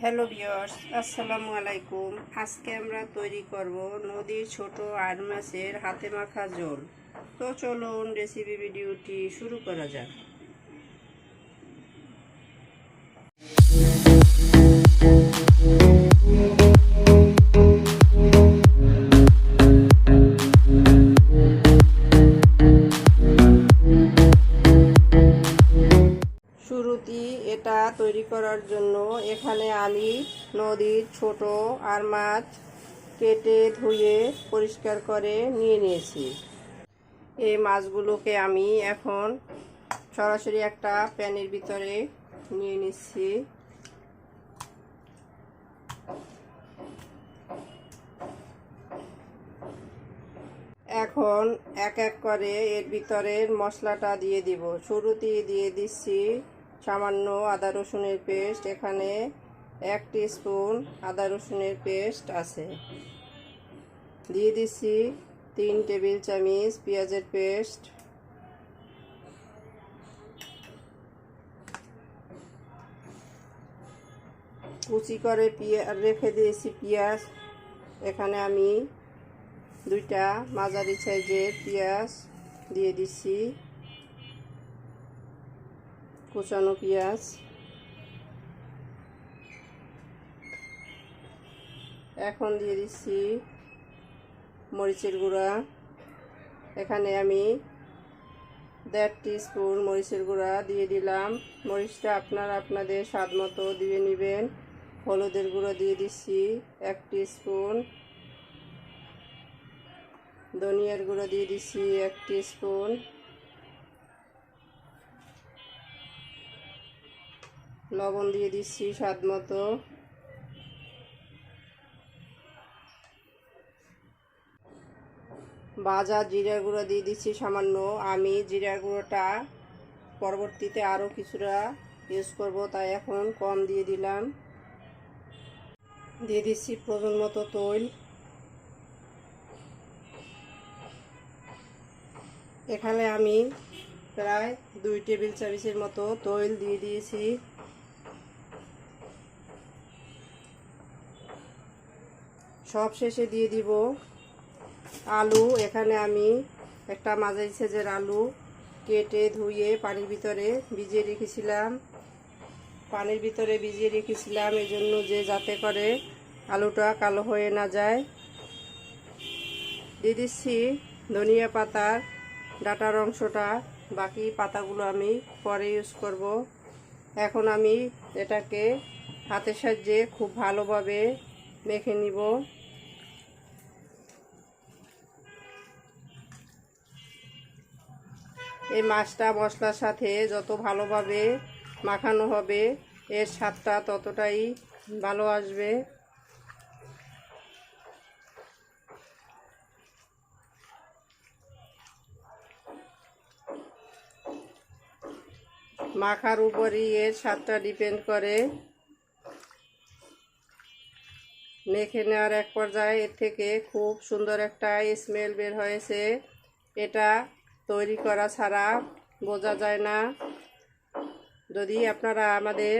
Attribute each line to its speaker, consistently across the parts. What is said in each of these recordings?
Speaker 1: Hello viewers আসসালামু আলাইকুম। আজকে আমরা তৈরি করব নদীর ছোট আর হাতে মাখা জল তো চলুন রেসিপি ভিডিওটি শুরু করা যাক। নদীর ছোট আর মাছ কেটে ধুয়ে পরিষ্কার করে নিয়ে নিয়েছি। এই মাছগুলোকে আমি এখন সরাসরি একটা প্যানের ভিতরে নিয়ে নিচ্ছি। এখন এক এক করে এর ভিতরের মশলাটা দিয়ে দিব। শুরুতেই দিয়ে দিচ্ছি সামান্য আদা রসুনের পেস্ট। এখানে এক স্পুন আদা রসুনের পেস্ট আছে। দিয়ে দিচ্ছি তিন টেবিল চামচ পেঁয়াজের পেস্ট। কুচি করে পিয়া, রেখে দিয়েছি পেঁয়াজ। এখানে আমি দুইটা মাঝারি সাইজের পেঁয়াজ দিয়ে দিচ্ছি কুচানো পেঁয়াজ। এখন দিয়ে দিচ্ছি মরিচের গুঁড়া। এখানে আমি দেড় স্পুন মরিচের গুঁড়া দিয়ে দিলাম। মরিচটা আপনার আপনাদের স্বাদ মতো দিয়ে নেবেন। হলুদের গুঁড়ো দিয়ে দিচ্ছি এক স্পুন ধনিয়ার গুঁড়ো দিয়ে দিচ্ছি এক স্পুন লবণ দিয়ে দিচ্ছি স্বাদ মতো। ভাজা জিরা গুঁড়ো দিয়ে দিচ্ছি সামান্য। আমি জিরা গুঁড়োটা পরবর্তীতে আরও কিছুটা ইউজ করব, তাই এখন কম দিয়ে দিলাম। দিয়ে দিচ্ছি প্রয়োজন মতো তৈল। এখানে আমি প্রায় দুই টেবিল চামচের মতো তৈল দিয়ে দিয়েছি। সব শেষে দিয়ে দিব আলু, এখানে আমি একটা মাঝারি সাইজের আলু কেটে ধুয়ে পানির ভিতরে ভিজিয়ে রেখেছিলাম। পানির ভিতরে ভিজিয়ে রেখেছিলাম এই জন্য যে যাতে করে আলুটা কালো হয়ে না যায়। দিয়ে দিচ্ছি ধনিয়া পাতার ডাটার অংশটা, বাকি পাতাগুলো আমি পরে ইউজ করব। এখন আমি এটাকে হাতের সাহায্যে খুব ভালোভাবে মেখে নিব। এই মাছটা মশলার সাথে যত ভালোভাবে মাখানো হবে, এর স্বাদটা ততটাই ভালো আসবে। মাখার উপরই এর স্বাদটা ডিপেন্ড করে। মেখে নেওয়ার এক পর্যায়ে এর থেকে খুব সুন্দর একটা স্মেল বের হয়েছে। এটা তৈরি করা ছাড়া বোঝা যায় না। যদি আপনারা আমাদের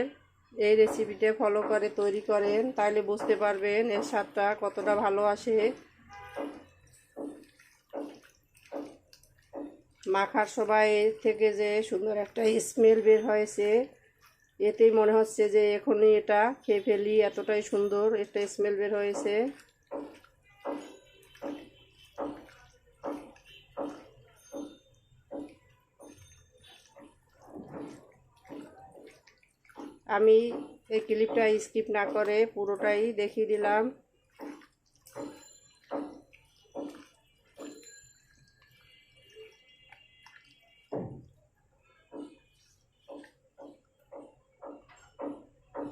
Speaker 1: এই রেসিপিটা ফলো করে, তৈরি করেন, তাহলে বুঝতে পারবেন এর স্বাদটা কতটা ভালো আসে। মাখার এর থেকে যে সুন্দর একটা স্মেল বের হয়েছে, এতেই মনে হচ্ছে যে এখনই এটা খেয়ে ফেলি, এতটাই সুন্দর একটা স্মেল বের হয়েছে। আমি এই ক্লিপটা স্কিপ না করে পুরোটাই দেখিয়ে দিলাম।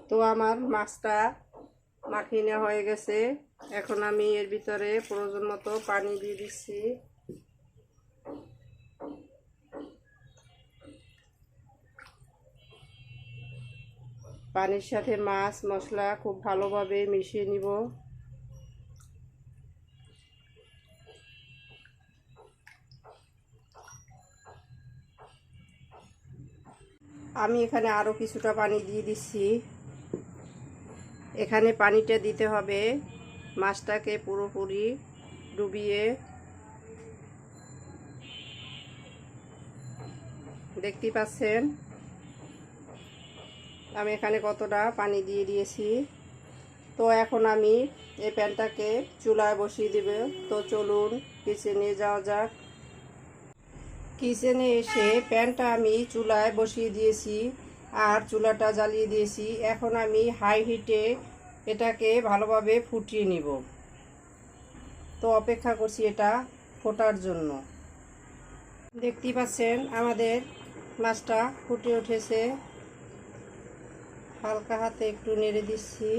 Speaker 1: তো আমার মাছটা মাখিয়ে নেওয়া হয়ে গেছে। এখন আমি এর ভিতরে প্রয়োজন মতো পানি দিয়ে দিচ্ছি। পানির সাথে মাছ, মশলা খুব ভালোভাবে মিশিয়ে নিব। আমি এখানে আরও কিছুটা পানি দিয়ে দিচ্ছি। এখানে পানিটা দিতে হবে মাছটাকে পুরোপুরি ডুবিয়ে। দেখতে পাচ্ছেন? আমি এখানে কতটা পানি দিয়ে দিয়েছি। তো এখন আমি এই প্যানটাকে চুলায় বসিয়ে দেবে। তো চলুন কিচেনে যাওয়া যাক। কিচেনে এসে প্যানটা আমি চুলায় বসিয়ে দিয়েছি আর চুলাটা জ্বালিয়ে দিয়েছি। এখন আমি হাই হিটে এটাকে ভালোভাবে ফুটিয়ে নিব। তো অপেক্ষা করছি এটা ফোটার জন্য। দেখতেই পাচ্ছেন, আমাদের মাছটা ফুটে উঠেছে। হালকা হাতে একটু নেড়ে দিচ্ছি।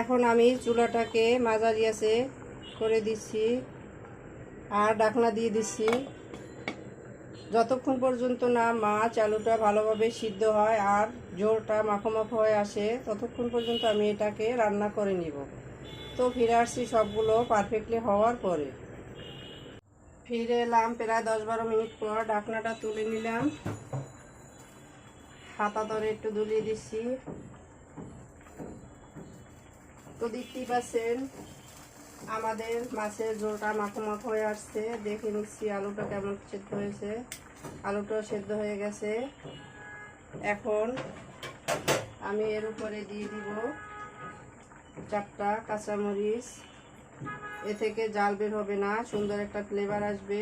Speaker 1: এখন আমি চুলাটাকে মাঝারি আছে করে দিচ্ছি আর ডাকনা দিয়ে দিচ্ছি। যতক্ষণ পর্যন্ত না মাছ আলুটা ভালোভাবে সিদ্ধ হয় আর জোরটা মাখো মাখো হয়ে আসে, ততক্ষণ পর্যন্ত আমি এটাকে রান্না করে নিব। তো ফিরে আসছি সবগুলো পারফেক্টলি হওয়ার পরে। ফিরে এলাম প্রায় দশ বারো মিনিট পর। ঢাকনাটা তুলে নিলাম। হাতা ধরে একটু দুলিয়ে দিচ্ছি। তো দেখতেই পাচ্ছেন, আমাদের মাছের ঝোলটা মাখো মাখো হয়ে আসছে। দেখে নিচ্ছি আলুটা কেমন সেদ্ধ হয়েছে। আলুটাও সেদ্ধ হয়ে গেছে। এখন আমি এর উপরে দিয়ে দিব চারটা কাঁচামরিচ। এ থেকে জাল বের হবে না, সুন্দর একটা ফ্লেভার আসবে।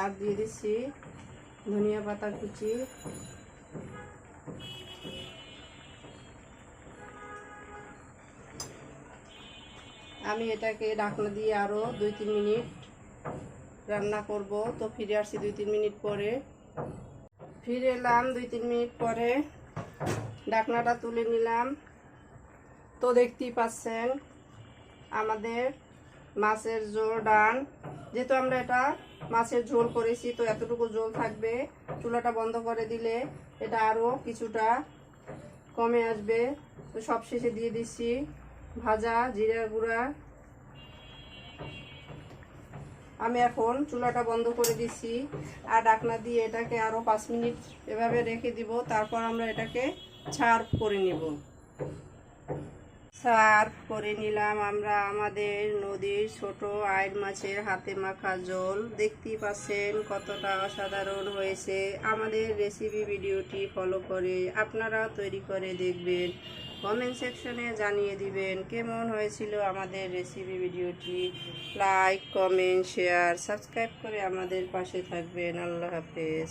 Speaker 1: আর দিয়ে দিচ্ছি ধনিয়া পাতা কুচি। আমি এটাকে ঢাকনা দিয়ে আরও দুই তিন মিনিট রান্না করব। তো ফিরে আসছি দুই তিন মিনিট পরে। ফিরে এলাম দুই তিন মিনিট পরে। ঢাকনাটা তুলে নিলাম। তো দেখতেই পাচ্ছেন আমাদের মাছের ঝোল ডান যেহেতু আমরা এটা মাছের ঝোল করেছি, তো এতটুকু ঝোল থাকবে। চুলাটা বন্ধ করে দিলে এটা আরও কিছুটা কমে আসবে। তো সব শেষে দিয়ে দিচ্ছি ভাজা, জিরা গুঁড়া। আমি এখন চুলাটা বন্ধ করে দিচ্ছি আর ডাকনা দিয়ে এটাকে আরও পাঁচ মিনিট এভাবে রেখে দিব। তারপর আমরা এটাকে ছার্ভ করে নিব। সার্ভ করে নিলাম আমরা আমাদের নদীর ছোট আইল মাছের হাতে মাখা জল। দেখতেই পাচ্ছেন কতটা অসাধারণ হয়েছে। আমাদের রেসিপি ভিডিওটি ফলো করে আপনারা তৈরি করে দেখবেন। কমেন্ট সেকশনে জানিয়ে দিবেন কেমন হয়েছিল আমাদের রেসিপি ভিডিওটি। লাইক কমেন্ট শেয়ার সাবস্ক্রাইব করে আমাদের পাশে থাকবেন। আল্লাহ হাফেজ।